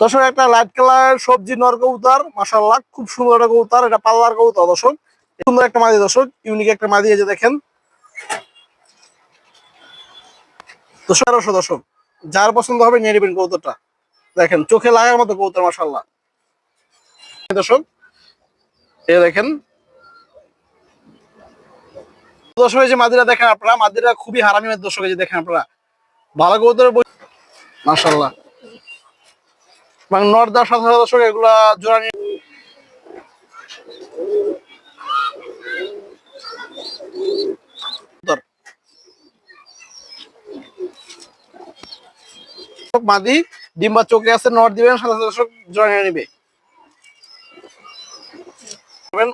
দর্শক, একটা light colour সবজি, নর কবুতর মাসাল্লাহ খুব সুন্দর একটা কবুতর, এটা পাল্লার কবুতর দর্শক। সুন্দর একটা মাদি দর্শক, ইউনিক একটা মাদি এই যে দেখেন। দর্শক যার পছন্দ হবে নিয়ে নেবেন কবুতরটা। দেখেন, চোখে লাগার মতো কবুতর মাসাল্লাহ দর্শক, এ দেখেন। দর্শক যে মাদিরা দেখেন আপনারা মাদিরা খুবই হারামি দর্শক যে দেখেন আপনারা। ভালো কবুতরের মাসাল্লাহ এবং দেওয়ার সাথে সাথে দর্শক এগুলা জোড়া নিয়ে মাদি ডিম্বা চোখে আছে নট দিবেন সাথে দর্শক জোড়া নিয়ে নিবে।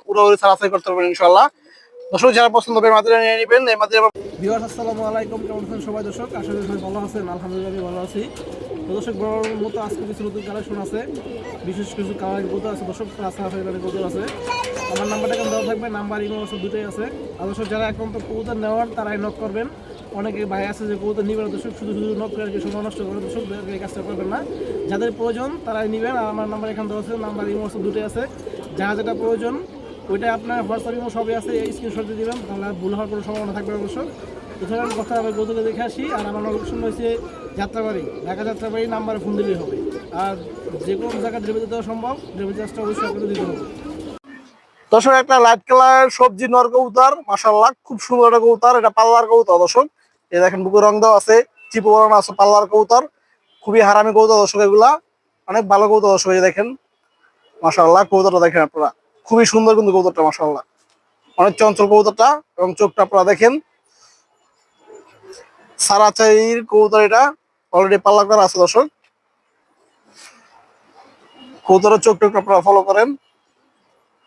উড়াউড়ি করতে পারবেন ইনশাল্লাহ দর্শক, যারা পছন্দ হবে মাদিরা নিয়ে নিবেন, এই মাদিরা ভিউয়ার্স আসসালামু আলাইকুম। কেমন আছেন সবাই? দর্শক, আশা করি সবাই ভালো আছেন। আলহামদুলিল্লাহ, আমি ভালো আছি। তো দর্শক বড় মতো আজকে কিছু নতুন কালেকশন আছে। বিশেষ কিছু কালারের বোতল আছে। দর্শক, আছে বোতল আছে। আমার নাম্বারটা এখানে দেওয়া থাকবে। নাম্বার ইমো আছে দুটোই আছে। আর দর্শক, যারা এখন তো কবুতর নেওয়ার, তারাই নক করবেন। অনেকে ভাই আছে যে কবুতর নিবেন দর্শক, শুধু শুধু নক করে সময় নষ্ট করে দর্শক এই কাজটা করবেন না। যাদের প্রয়োজন, তারাই নেবেন। আর আমার নাম্বার এখানে দেওয়া আছে। নাম্বার ইমো আছে দুটোই আছে। যারা, যেটা প্রয়োজন ওইটা আপনার হোয়াটসঅ্যাপ ইমো সবই আছে, এই স্ক্রিনশট দিয়ে দিবেন, তাহলে ভুল হওয়ার কোনো সম্ভাবনা থাকবে অবশ্য এছাড়া কথা আমি গৌতকে দেখে আসি, আর আমার লোকেশন রয়েছে যাত্রাবাড়ি, ঢাকা যাত্রাবাড়ি নাম্বারে ফোন দিলেই হবে। আর যে কোনো জায়গায় ডেলিভারি দেওয়া সম্ভব ডেলিভারি চার্জটা অবশ্যই আপনাকে দিতে হবে। দর্শক, একটা লাইট কালার সবজি নর কবুতর মাসাল্লাহ খুব সুন্দর একটা কবুতর, এটা পাল্লার কবুতর, দর্শক। এই দেখেন, বুকের রং দেওয়া আছে, চিপু বরানো আছে পাল্লার কবুতর, খুবই হারামি কবুতর, দর্শক, এগুলা। অনেক ভালো কবুতর, দর্শক, এই দেখেন মাসাল্লাহ কবুতরটা দেখেন আপনারা। খুবই সুন্দর কিন্তু কবুতরটা মাসাল্লাহ অনেক চঞ্চল কবুতরটা এবং চোখটা আপনারা দেখেন। সারাচাইর কবুতর এটা অলরেডি পাল্লা করা আছে দর্শক। কবুতরের চোখ টোক আপনারা ফলো করেন।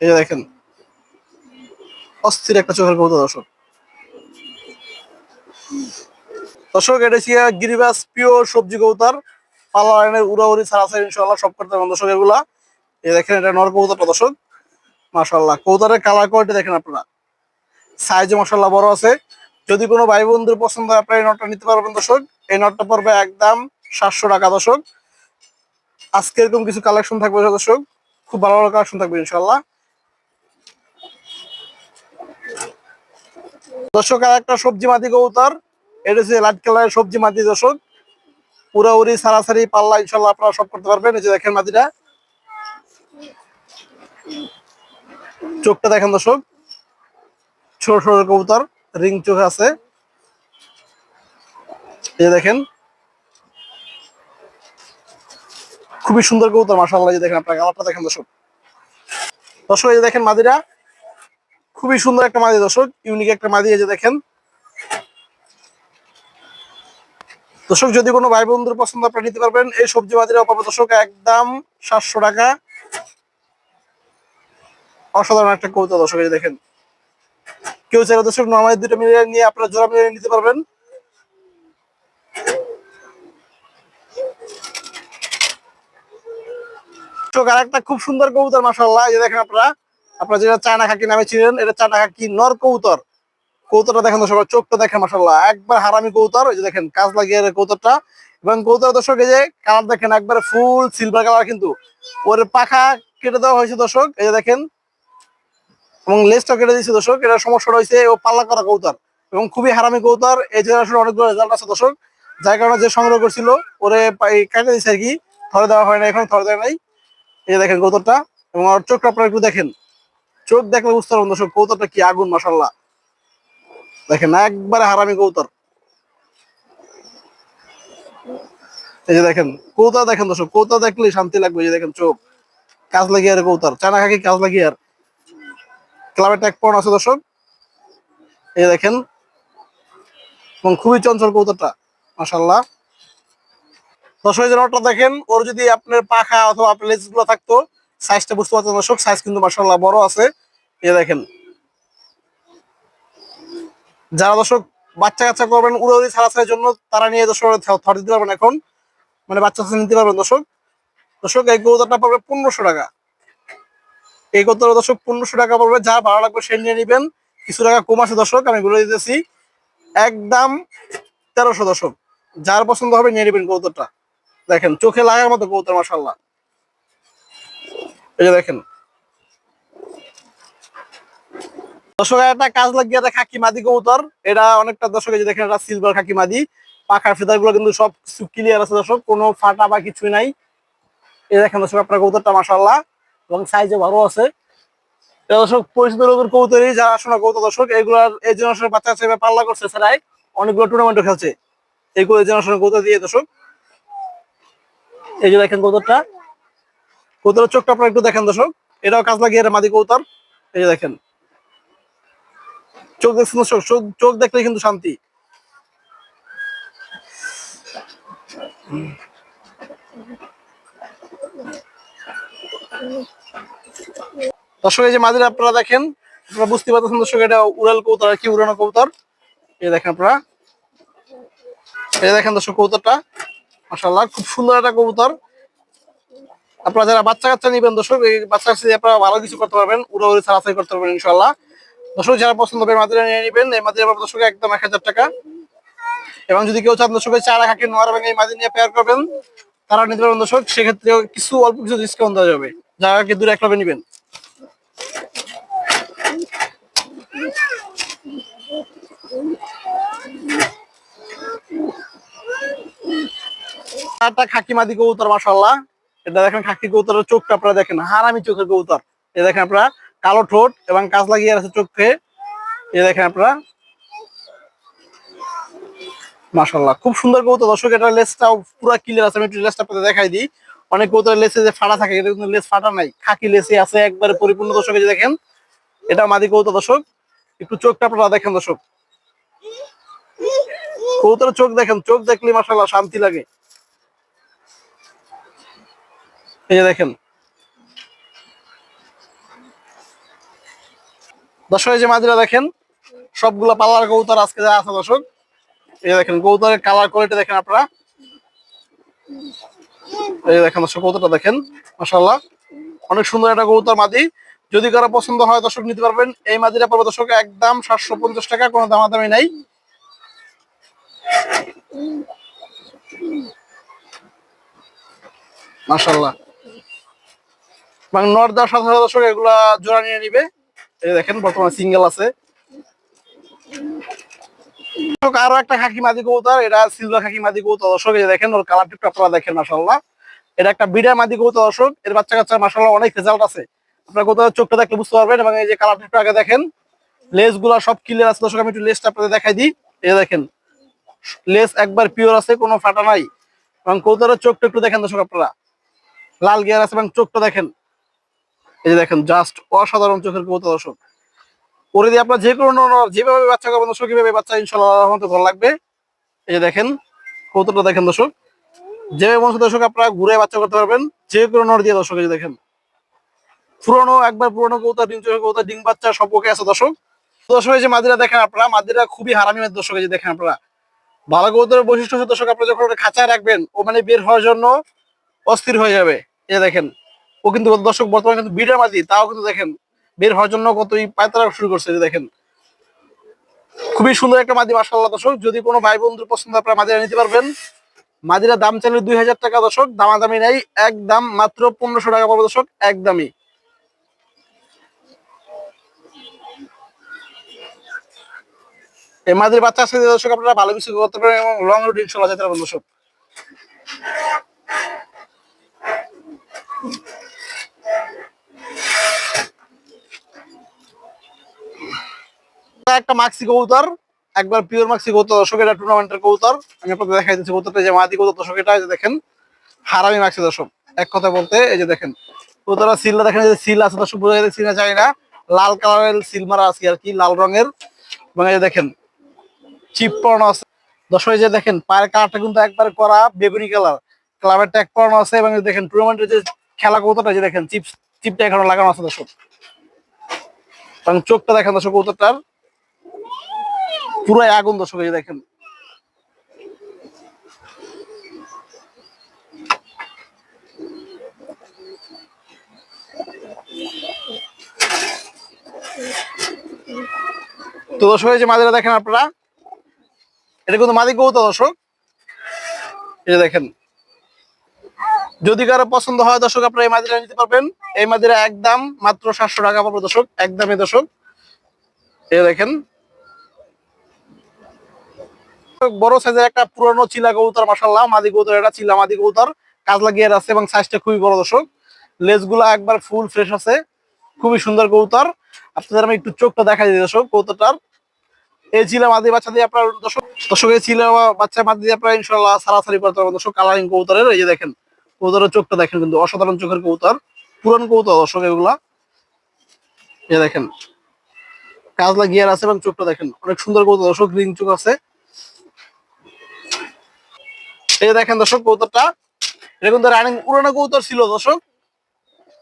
এই যে দেখেন, অস্থির একটা চোখের কবুতর দর্শক। দর্শক, এটা হচ্ছে গিরিবাস পিওর সবজি কবুতর। পাল্লা লাইনের উড়াউড়ি ছাড়াছাড়ি ইনশাল্লাহ সব করতে দর্শক এগুলা। এই দেখেন, এটা নর কবুতরটা দর্শক। মাশাল্লাহ কবুতরের কালার কোয়ালিটি দেখেন আপনারা। সাইজে মশাল্লাহ বড় আছে। যদি কোনো ভাই বন্ধুর পছন্দ হয়, আপনারা এই নটটা নিতে পারবেন দর্শক। এই নটটা পড়বে একদম সাতশো টাকা দর্শক। আজকে এরকম কিছু কালেকশন থাকবে দর্শক। খুব ভালো ভালো কালেকশন থাকবে ইনশাল্লাহ দর্শক আর একটা সবজি মাটি কৌতার এটা হচ্ছে লাইট কালারের সবজি মাটি দর্শক। পুরাউরি সারাসারি পাল্লা ইনশাল্লাহ আপনারা সব করতে পারবেন। এই যে দেখেন মাটিটা। চোখটা দেখেন দর্শক। ছোট ছোট কবুতর, রিং চোখ আছে। এই দেখেন। খুবই সুন্দর কবুতর মাসাল্লাহ যে দেখেন আপনার কালারটা দেখেন দর্শক। দর্শক, এই যে দেখেন মাদিরা। খুবই সুন্দর একটা মাদি দর্শক, ইউনিক একটা মাদি, এই যে দেখেন। দর্শক, যদি কোনো ভাই বন্ধুর পছন্দ আপনি নিতে পারবেন। এই সবজি মাদিরা পাবো দর্শক একদম সাতশো টাকা। অসাধারণ একটা কবিতা দর্শক দেখেন। কেউ চাইলে দর্শক নর্মালি দুটো মিলিয়ে নিয়ে আপনারা জোড়া মিলিয়ে নিতে পারবেন। খুব সুন্দর কবুতর মাসাল্লাহ এই দেখেন আপনারা আপনারা যেটা চায়না খাকি নামে ছিলেন এটা চায়না খাকি নর কবুতর? কবুতরটা দেখেন দর্শক চোখটা দেখেন মাসাল্লাহ একবার হারামি কবুতর, এই যে দেখেন কাজ লাগিয়ে এর কবুতরটা। এবং কবুতর দর্শক, এই যে কালার দেখেন, একবারে ফুল সিলভার কালার কিন্তু। ওর পাখা কেটে দেওয়া হয়েছে দর্শক, এই যে দেখেন। এবং লেজটা কেটে দিয়েছে দর্শক এটা সমস্যাটা হয়েছে ও পাল্লা করা কৌতার এবং খুবই হারামি কৌতার। এই জেনারেশন অনেকগুলো রেজাল্ট আছে দর্শক, যার কারণে যে সংগ্রহ করছিল, ওরে কেটে দিয়েছে আর কি, ধরে দেওয়া হয় না এখন ধরে দেয় নাই। এই যে দেখেন কবুতরটা এবং ওর চোখটা আপনারা একটু দেখেন। চোখ দেখলে বুঝতে পারবেন দর্শক, কৌতরটা কি আগুন মাসাল্লাহ দেখেন একবারে হারামি কৌতর। এই যে দেখেন, কৌতা দেখেন দর্শক, কৌতা দেখলেই শান্তি লাগবে, এই যে দেখেন চোখ। কাজ লাগিয়ে আর কৌতার। চানা খাকি কাজ লাগিয়ে আর। ক্লাবের ট্যাগ পড়ানো আছে দর্শক। এই দেখেন, এবং খুবই চঞ্চল কৌতরটা মাসাল্লাহ দর্শক, এই যে নটটা দেখেন, ওর যদি আপনার পাখা অথবা আপনার লেজগুলো থাকতো সাইজটা বুঝতে পারছেন দর্শক সাইজ কিন্তু মাসাল্লাহ বড় আছে। এই দেখেন, যারা দর্শক বাচ্চা কাচ্চা করবেন, উড়াউড়ি ছাড়াছাড়ির জন্য, তারা নিয়ে দর্শক থর দিতে পারবেন এখন। মানে বাচ্চা নিতে পারবেন দর্শক। দর্শক, এই কৌতাটা পড়বে পনেরোশো টাকা। এই কৌতার দর্শক পনেরোশো টাকা পড়বে, যা ভালো লাগবে সে নিয়ে নিবেন। কিছু টাকা কম আছে দর্শক, আমি বলে দিতেছি, একদম তেরোশো দর্শক। যার পছন্দ হবে নিয়ে নেবেন কৌতরটা দেখেন, চোখে লাগার মতো কৌতর মাসাল্লাহ এই যে দেখেন। দর্শক, একটা কাজ লাগিয়ে এটা খাকি মাদি কবুতর। এটা অনেকটা দর্শক, এই যে দেখেন, এটা সিলভার খাকি মাদি পাখার ফিতারগুলো কিন্তু সব ক্লিয়ার আছে দর্শক, কোনো ফাটা বা কিছুই নাই। এই দেখেন দর্শক, আপনার কবুতরটা মাসাল্লাহ এবং সাইজে ভালো আছে। দর্শক, পরিচিত লোকের কবুতরই, যারা শোনা কবুতর দর্শক, এগুলার এই জেনারেশনের বাচ্চা হিসেবে পাল্লা করছে সেটাই অনেকগুলো টুর্নামেন্টও খেলছে। এগুলো এইগুলো জেনারেশনের কবুতর দিয়ে দর্শক। এই যে দেখেন কবুতরটা। কবুতরের চোখটা আপনারা একটু দেখেন দর্শক। এটাও কাজ লাগিয়ে এটা মাদি কবুতর। এই যে দেখেন। চোখ দেখছেন দর্শক? চোখ চোখ দেখলে কিন্তু শান্তি। দর্শক, এই যে মাদিরা আপনারা দেখেন, আপনারা বুঝতে পারতেছেন দর্শক, এটা উড়াল কবুতর, আর কি উড়ানো কবুতর? এই দেখেন আপনারা। এই দেখেন দর্শক, কবুতরটা। মাসাল্লাহ খুব সুন্দর একটা কবুতর। আপনারা যারা বাচ্চা কাচ্চা নিবেন দর্শক, এই বাচ্চা দিয়ে আপনারা ভালো কিছু করতে পারবেন, উড়াউড়ি ছাড়াছাড়ি করতে পারবেন ইনশাল্লাহ দর্শক, যারা পছন্দ হবে মাদিরা নিয়ে নেবেন, এই মাদিরা পাবেন দর্শক, একদম এক হাজার টাকা। এবং যদি কেউ চান দর্শকের চারা খাকি নোয়ার এই মাদি নিয়ে পেয়ার করবেন তারা নিতে পারবেন দর্শক। সেক্ষেত্রে কিছু অল্প কিছু ডিসকাউন্ট দেওয়া যাবে। যারা কি দূরে একটা খাকি মাদি কবুতর মাসাল্লাহ এটা দেখেন খাকি কবুতরের চোখটা আপনারা দেখেন, হারামি চোখের কবুতর। এই দেখেন আপনারা, কালো ঠোঁট এবং কাজ লাগিয়ে আছে চোখে। এই দেখেন আপনারা। মাসাল্লাহ খুব সুন্দর কবুতর। দর্শক, এটা লেসটাও পুরো ক্লিয়ার আছে। আমি একটু লেসটা দেখাই দিই। অনেক কবুতরের লেসে যে ফাটা থাকে এটা কিন্তু লেস ফাটা নাই, খাকি লেসে আছে, একবারে পরিপূর্ণ দর্শক যে দেখেন, এটা মাদি কবুতর দর্শক, একটু চোখটা আপনারা দেখেন দর্শক। কবুতরের চোখ দেখেন, চোখ দেখলে মাসাল্লাহ শান্তি লাগে। এই যে দেখেন। দর্শক যে মাদিরা দেখেন, সবগুলা পাল্লার কবুতর আজকে যা আছে দর্শক, এই দেখেন, কবুতরের কালার কোয়ালিটি দেখেন আপনারা। এই দেখেন দর্শক, কবুতরটা দেখেন মাসাল্লাহ অনেক সুন্দর একটা কবুতর মাদি। যদি কারও পছন্দ হয়, দর্শক নিতে পারবেন। এই মাদিরা পড়বে, দর্শক, একদম সাতশো পঞ্চাশ টাকা, কোনো দামাদামি নাই। মাসাল্লাহ এবং দেওয়ার সাথে সাথে দর্শক এগুলা জোড়া নিয়ে নিবে। এই দেখেন, বর্তমানে সিঙ্গেল আছে। আরও একটা খাকি মাদি কবুতর, এটা সিলভার খাকি মাদি কবুতর। দর্শক দেখেন, ওর কালার টিপটা আপনারা দেখেন মাসাল্লাহ এটা একটা বিডার মাদি কবুতর, দর্শক। এর বাচ্চা কাচ্চা মাসাল্লাহ অনেক রেজাল্ট আছে। আপনারা কোথাও চোখটা দেখলে বুঝতে পারবেন এবং এই যে কালার টিপটা আগে দেখেন। লেসগুলা সব ক্লিয়ার আছে। দর্শক, আমি একটু লেসটা আপনাদের দেখাই দিই। এই দেখেন, লেস একবার পিওর আছে, কোনো ফাটা নাই। এবং কবুতরের চোখটা একটু দেখেন, দর্শক, আপনারা। লাল গিয়ার আছে এবং চোখটা দেখেন। এই যে দেখেন জাস্ট অসাধারণ চোখের কবুতর, দর্শক। করে দিয়ে আপনার যে কোনো যেভাবে বাচ্চা করবেন দর্শক কীভাবে বাচ্চা ইনশাল্লাহ রহমতে ভালো লাগবে। এই যে দেখেন, কবুতরটা দেখেন দর্শক। যেভাবে মনে দর্শক, আপনারা ঘুরে বাচ্চা করতে পারবেন। যে কোনো নর দিয়ে দর্শক, এই দেখেন। পুরনো, একবার পুরনো কবুতর, ডিম চোখের কবুতর, ডিম বাচ্চা ওকে আছে দর্শক। দর্শক, এই যে মাদিরা দেখেন আপনারা, মাদিরা খুবই হারামি দর্শক, এই যে দেখেন আপনারা। ভালো কবুতরের বৈশিষ্ট্য হচ্ছে দর্শক, আপনারা যখন খাঁচায় রাখবেন ও মানে বের হওয়ার জন্য অস্থির হয়ে যাবে। এই দেখেন, ও কিন্তু দর্শক, বর্তমানে কিন্তু বিডার মাদি তাও কিন্তু দেখেন বের হওয়ার জন্য কতই পায়তারা শুরু করছে যে দেখেন। খুবই সুন্দর একটা মাদি মাসাল্লাহ দর্শক। যদি কোনো ভাই বন্ধুর পছন্দ, আপনারা মাদিরা নিতে পারবেন। মাদিরা দাম চাইলে দুই হাজার টাকা দর্শক, দামাদামি নেই, একদম মাত্র পনেরোশো টাকা পড়বে দর্শক, একদমই। এই মাদির বাচ্চা আছে দর্শক, আপনারা ভালো কিছু করতে পারেন এবং লং রুট ইনশাল্লাহ যেতে পারবেন দর্শক। একটা মাক্সি কবুতর, একবার পিওর মাক্সি কবুতর দর্শক, এটা টুর্নামেন্টের কবুতর। আমি আপনাদের দেখাই দিচ্ছি কবুতরটা যে মাদি কবুতর দর্শক, এটা দেখেন, হারামি মাক্সি দর্শক। এক কথা বলতে, এই যে দেখেন কবুতরা সিলটা দেখেন যে সিল আছে দর্শক, বোঝা যায় সিল চাই না। লাল কালারের সিল মারা আছে আর কি, লাল রঙের। এবং এই যে দেখেন চিপ পরানো আছে। দর্শক যে দেখেন, পায়ের কালারটা কিন্তু একবার করা বেগুনি কালার ক্লাবের ট্যাগ পরানো আছে এবং দেখেন টুর্নামেন্টের যে খেলা কবুতরটা যে দেখেন চিপ চিপটা এখানে লাগানো আছে দর্শক। এবং চোখটা দেখেন দর্শক, কবুতরটার। পুরো আগুন দর্শক, এই দেখেন। তো দর্শক, এই যে মাদিরা দেখেন আপনারা। এটা কিন্তু মাদি কবুতর দর্শক। যে দেখেন। যদি কারও পছন্দ হয় দর্শক, আপনারা এই মাদিরা নিতে পারবেন। এই মাদিরা একদম মাত্র সাতশো টাকা পাবো দর্শক, একদমই দর্শক। এই দেখেন। বড় সাইজের একটা পুরনো চিলা কবুতর মাসাল্লাহ মাদি কবুতর, এটা চিলা মাদি কবুতর কাজ লাগিয়ে আছে এবং সাইজটা খুবই বড় দর্শক। লেজগুলো একবার ফুল ফ্রেশ আছে, খুবই সুন্দর কবুতর। আপনাদের আমি একটু চোখটা দেখা দিই দর্শক কবুতরটার। এই চিলা মাদি বাচ্চা দিয়ে আপনার দর্শক দর্শক, এই চিলা বাচ্চা মাদি দিয়ে আপনার ইনশাল্লাহ সারাসারি করতে পারবেন দর্শক কালারিং কবুতরের, এই যে দেখেন, কবুতরের চোখটা দেখেন কিন্তু অসাধারণ চোখের কবুতর, পুরান কবুতর দর্শক এগুলা। এ দেখেন, কাজলা গিয়ার আছে এবং চোখটা দেখেন, অনেক সুন্দর কবুতর দর্শক, রিং চোখ আছে। এই দেখেন দর্শক, কবুতরটা এটা কিন্তু রানিং পুরোনো কবুতর ছিল দর্শক।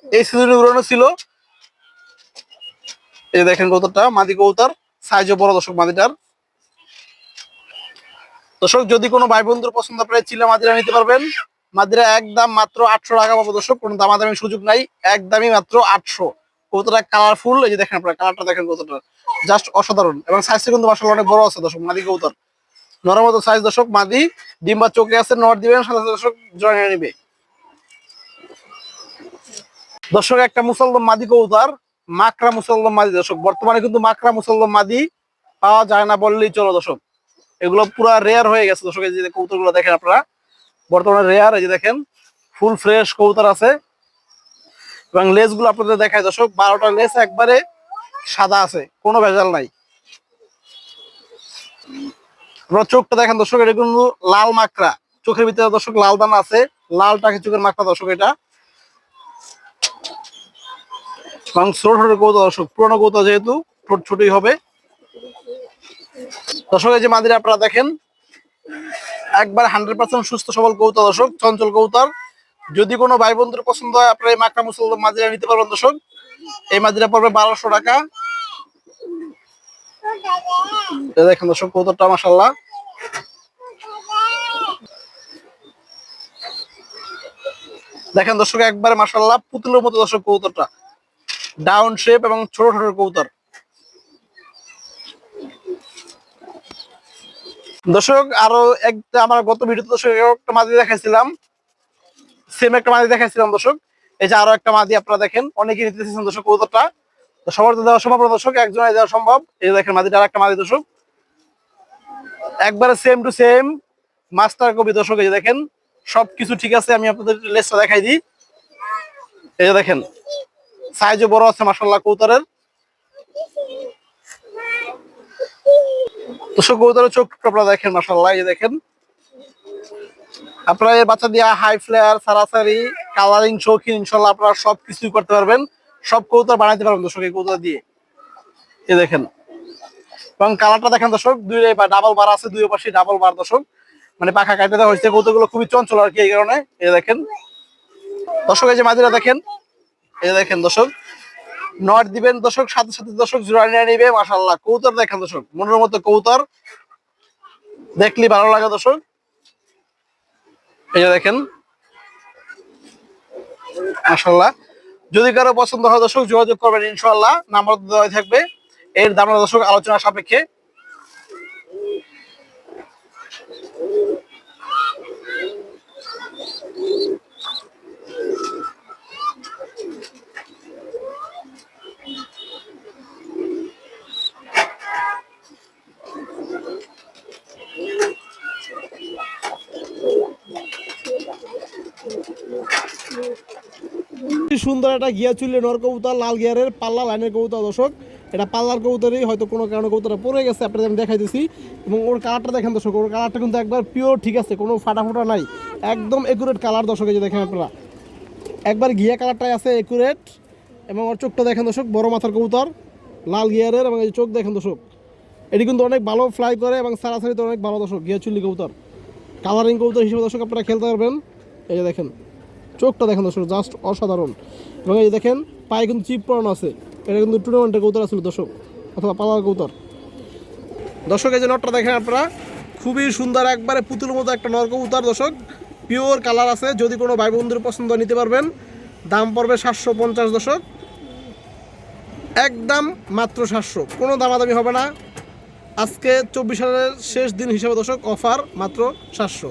এই সিজনে উড়ানো ছিল। এই দেখেন কৌতরটা মাদি কবুতর সাইজও বড় দর্শক মাদিটার। দর্শক, যদি কোনো ভাই বন্ধুর পছন্দ আপনারা চিলা মাদিরা নিতে পারবেন। মাদিরা একদম মাত্র আটশো টাকা পাবো দর্শক, কোনো দামাদামি সুযোগ নাই, একদমই মাত্র আটশো। কবুতরটা কালারফুল এই যে দেখেন আপনারা কালারটা দেখেন কবুতরটা জাস্ট অসাধারণ, এবং সাইজটা কিন্তু মাসাল অনেক বড় আছে দর্শক, মাদি কবুতর। নরম সাইজ দর্শক, মাদি ডিম্বা চোখে আছে নট দিবেন সাথে দর্শক জয়েন নিবে। দর্শক, একটা মুসলমান মাদি কবুতর, মাকড়া মুসলমান মাদি দর্শক। বর্তমানে কিন্তু মাকড়া মুসলমান মাদি পাওয়া যায় না বললেই চলো দর্শক। এগুলো পুরো রেয়ার হয়ে গেছে দর্শক, এই যে গুলো দেখেন আপনারা। বর্তমানে রেয়ার এই যে দেখেন ফুল ফ্রেশ কবুতর আছে। এবং লেজগুলো আপনাদের দেখায় দর্শক, বারোটা লেস একবারে সাদা আছে, কোনো ভেজাল নাই। চোখটা দেখেন দর্শক, এটা কিন্তু লাল মাকড়া। চোখের ভিতরে দর্শক লাল দানা আছে লাল লালটাকে চোখের মাকড়া দর্শক এটা? ছোট ছোট কৌতা দর্শক, পুরোনো কৌতা যেহেতু, ছোট ছোটই হবে। দর্শক, এই যে মাদিরা আপনারা দেখেন, একবার হান্ড্রেড পার্সেন্ট সুস্থ সবল কৌতা দর্শক, চঞ্চল কৌতার যদি কোনো ভাই বন্ধুর পছন্দ হয়, আপনারা এই মাকড়া মুসলমান মাদিরা নিতে পারবেন দর্শক। এই মাদিরা পড়বে বারোশো টাকা। দেখেন দর্শক কৌতারটা মাসাল্লাহ দেখেন দর্শক, একবারে মাসাল্লাহ পুতুলের মতো দর্শক কৌতারটা ডাউন শেপ এবং ছোট ছোট কবুতর। দর্শক, আরও একটা আমার গত ভিডিওতে দর্শক একটা মাদি দেখাইছিলাম। সেম একটা মাদি দেখাইছিলাম দর্শক। এই যে আরও একটা মাদি আপনারা দেখেন অনেকে নিতে দর্শক কবুতরটা। তো সবার তো দেওয়া সম্ভব দর্শক একজনের দেওয়া সম্ভব। এই দেখেন মাদিটা আর একটা মাদি, দর্শক। একবারে সেম টু সেম মাস্টার কবি দর্শক, এই দেখেন, সবকিছু ঠিক আছে, আমি আপনাদের লেসটা দেখাই দিই। এই দেখেন সাইজও বড় আছে মাসাল্লাহ কৌতারের দর্শক কৌতারের চোখ আপনারা দেখেন মাসাল্লাহ এই দেখেন। আপনারা এই বাচ্চা দিয়ে হাই ফ্লেয়ার সারাসারি কালারিং শৌখিন ইনশাল্লাহ আপনারা সব কিছুই করতে পারবেন। সব কৌতার বানাইতে পারবেন দর্শক, এই কৌতার দিয়ে। এ দেখেন। এবং কালারটা দেখেন দর্শক, দুই ডাবল বার আছে, দুই পাশে ডাবল বার দর্শক। মানে পাখা কাটে দেওয়া হয়েছে কৌতুকগুলো খুবই চঞ্চল আর কি এই কারণে। এই দেখেন। দর্শক, এই যে মাদিরা দেখেন এই দেখেন দর্শক। নট দিবেন দর্শক, সাথে সাথে দর্শক জোড়া নিয়ে নিবে মাসাল্লাহ কৌতর দেখেন দর্শক, মনের মতো কৌতর দেখলি ভালো লাগে দর্শক। এই দেখেন। মাসাল্লাহ যদি কারও পছন্দ হয়, দর্শক যোগাযোগ করবেন ইনশাল্লাহ নাম্বার দেওয়া থাকবে। এর দাম দর্শক আলোচনা সাপেক্ষে। কি সুন্দর একটা গিয়া চুলে নর কবুতর, লাল গিয়ারের পাল্লা লাইনের কবুতর দর্শক। এটা পাল্লার কবুতরই হয়তো কোনো কারণে কবুতরটা পড়ে গেছে আপনাদের আমি দেখাই দিছি এবং ওর কালারটা দেখেন দর্শক, ওর কালারটা কিন্তু একবার পিওর ঠিক আছে, কোনো ফাটা ফোটা নাই। একদম একুরেট কালার দর্শক যে দেখেন আপনারা। একবার ঘিয়া কালারটাই আছে একুরেট এবং ওর চোখটা দেখেন দর্শক, বড় মাথার কবুতর, লাল গিয়ারের এবং এই চোখ দেখেন দর্শক। এটি কিন্তু অনেক ভালো ফ্লাই করে এবং সারাসারিতে অনেক ভালো দর্শক ঘিয়া চুল্লি কবুতর। কালারিং কবুতর হিসেবে দর্শক আপনারা খেলতে পারবেন। এই যে দেখেন। চোখটা দেখেন দর্শক জাস্ট অসাধারণ। এবং এই দেখেন, পায়ে কিন্তু চিপ পরানো আছে। এটা কিন্তু টুর্নামেন্টের কৌতর আছিল দর্শক, অথবা পালার কৌতর দর্শক, এই যে নটটা দেখেন আপনারা, খুবই সুন্দর একবারে পুতুল মতো একটা নর কবুতর দর্শক। পিওর কালার আছে, যদি কোনো ভাই বন্ধুর পছন্দ নিতে পারবেন। দাম পড়বে সাতশো পঞ্চাশ দশক একদম মাত্র সাতশো। কোনো দামাদামি হবে না। আজকে চব্বিশ সালের শেষ দিন হিসেবে দশক অফার মাত্র সাতশো।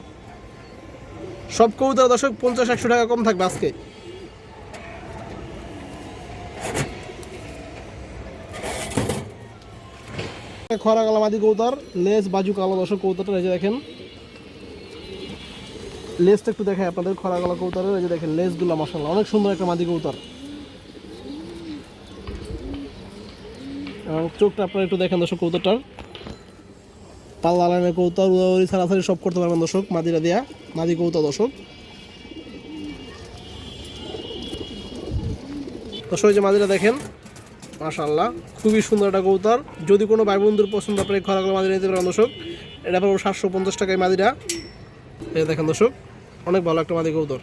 সব কবুতর দর্শক পঞ্চাশ, একশো টাকা কম থাকবে আজকে। খরা কালো মাদি কৌতার লেজ বাজু কালো দর্শক কৌতারটা রেজে দেখেন। লেজটা একটু দেখাই আপনাদের, খরা কালো কৌতারের যে দেখেন, লেজগুলো মশাল্লাহ অনেক সুন্দর একটা মাদি কৌতার এবং চোখটা আপনারা একটু দেখেন দর্শক কৌতারটার পাল্লা লাইনের কৌতার উড়াউড়ি, ছাড়াছাড়ি সব করতে পারবেন দর্শক মাদিরা দিয়া। মাদি কৌতা দর্শক। দর্শক যে মাদিরা দেখেন মাশাল্লাহ খুবই সুন্দর একটা কৌতার যদি কোনো ভাই বন্ধুর পছন্দ আপনি খরাগুলো মাদিরা নিতে পারেন দর্শক, এটা পর সাতশো পঞ্চাশ টাকায় মাদিরা এটা দেখেন দর্শক, অনেক ভালো একটা মাদি কৌতর